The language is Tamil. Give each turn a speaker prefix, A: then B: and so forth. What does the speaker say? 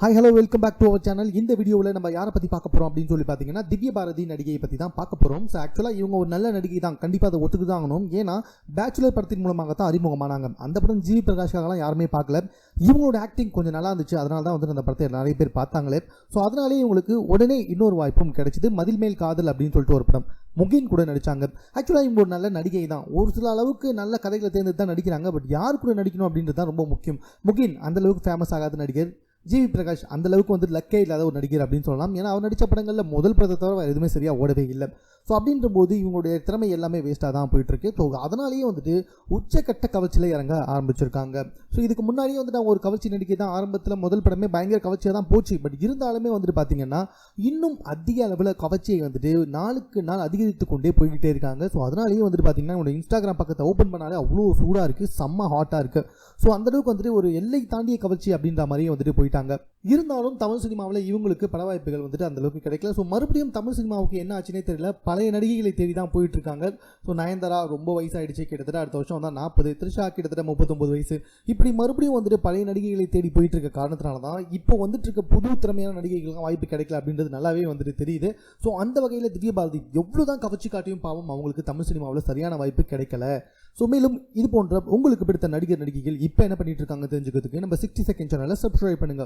A: Hi hello welcome back to our channel இந்த வீடியோவில் நம்ம யாரை பற்றி பார்க்க போகிறோம் அப்படின்னு சொல்லி பார்த்தீங்கன்னா திவ்ய பாரதி நடிகையை பற்றி தான் பார்க்க போகிறோம் ஸோ ஆக்சுவலாக இவங்க ஒரு நல்ல நடிகை தான். கண்டிப்பாக அதை ஒத்துக்கு தான் ஆகணும். ஏன்னா பேச்சுலர் படத்தின் மூலமாக தான் அறிமுகமானாங்க. அந்த படம் ஜிவி பிரகாஷ்காகலாம் யாருமே பார்க்கல. இவங்களோட ஆக்டிங் கொஞ்சம் நல்லா இருந்துச்சு. அதனால தான் வந்து அந்த படத்தை நிறைய பேர் பார்த்தாங்களே. ஸோ அதனாலேயே இவங்களுக்கு உடனே இன்னொரு வாய்ப்பும் கிடைச்சிது. மதில் மேல் காதல் அப்படின்னு சொல்லிட்டு ஒரு படம் முகின் கூட நடிச்சாங்க. ஆக்சுவலாக இவங்க ஒரு நல்ல நடிகை தான். ஒரு சில அளவுக்கு நல்ல கதைகளை தேர்ந்தெடுத்து தான் நடிக்கிறாங்க. பட் யார் கூட நடிக்கணும் அப்படின்றது தான் ரொம்ப முக்கியம். முகின் அந்த அளவுக்கு ஃபேமஸ் ஆகாத நடிகர். ஜிவி பிரகாஷ் அந்த அளவுக்கு வந்து லக்கே இல்லாத ஒரு நடிகர் அப்படின்னு சொல்லலாம். ஏன்னா அவர் நடித்த படங்களில் முதல் படத்தை தவிர எதுவுமே சரியாக ஓடவே இல்லை. ஸோ அப்படின்ற போது இவங்களுடைய திறமை எல்லாமே வேஸ்ட்டாக தான் போயிட்டுருக்கு. ஸோ அதனாலேயே வந்துட்டு உச்சக்கட்ட கவர்ச்சியில் இறங்க ஆரம்பிச்சிருக்காங்க. ஸோ இதுக்கு முன்னாடியே வந்துட்டு அவங்க ஒரு கவர்ச்சி நடிகை தான் ஆரம்பத்தில் முதல் படமே பயங்கர கவர்ச்சியாக தான் போச்சு. பட் இருந்தாலுமே வந்துட்டு பார்த்தீங்கன்னா இன்னும் அதிக அளவில் கவர்ச்சியை வந்துட்டு நாளுக்கு நாள் அதிகரித்து கொண்டே போய்கிட்டே இருக்காங்க. ஸோ அதனாலேயே வந்துட்டு பார்த்தீங்கன்னா உங்களோட இன்ஸ்டாகிராம் பக்கத்தை ஓப்பன் பண்ணாலே அவ்வளோ சூடாக இருக்குது செம்ம ஹாட்டாக இருக்குது ஸோ அந்த அளவுக்கு வந்துட்டு ஒரு எல்லை தாண்டிய கவர்ச்சி அப்படின்ற மாதிரியே வந்துட்டு போயிட்டாங்க. இருந்தாலும் தமிழ் சினிமாவில் இவங்களுக்கு பட வாய்ப்புகள் வந்துட்டு அந்த அளவுக்கு கிடைக்கல. ஸோ மறுபடியும் தமிழ் சினிமாவுக்கு என்ன ஆச்சுன்னே தெரியல. பழைய நடிகைகளை தேடி தான் போயிட்டு இருக்காங்க ஸோ நயன்தாரா ரொம்ப வயசாயிடுச்சு. கிட்டத்தட்ட அடுத்த வருஷம் தான் நாற்பது த்ரிஷா கிட்டத்தட்ட முப்பத்தொம்பது வயசு. இப்படி மறுபடியும் வந்துட்டு பழைய நடிகைகளை தேடி போயிட்டு இருக்க காரணத்தினால தான் இப்போ வந்துட்டு இருக்க புது திறமையான நடிகைகளுக்கு வாய்ப்பு கிடைக்கல அப்படின்றது நல்லாவே வந்துட்டு தெரியுது. ஸோ அந்த வகையில் திவ்ய பாரதி எவ்வளோ தான் கவர்ச்சி காட்டியும் பாவம் அவங்களுக்கு தமிழ் சினிமாவில் சரியான வாய்ப்பு கிடைக்கல. ஸோ மேலும் இது போன்ற உங்களுக்கு பிடித்த நடிகர் நடிகைகள் இப்போ என்ன பண்ணிட்டு இருக்காங்க தெரிஞ்சுக்கிறதுக்கு நம்ம சிக்ஸ்டி செகண்ட் சேனலை சப்ஸ்கிரைப் பண்ணுங்கள்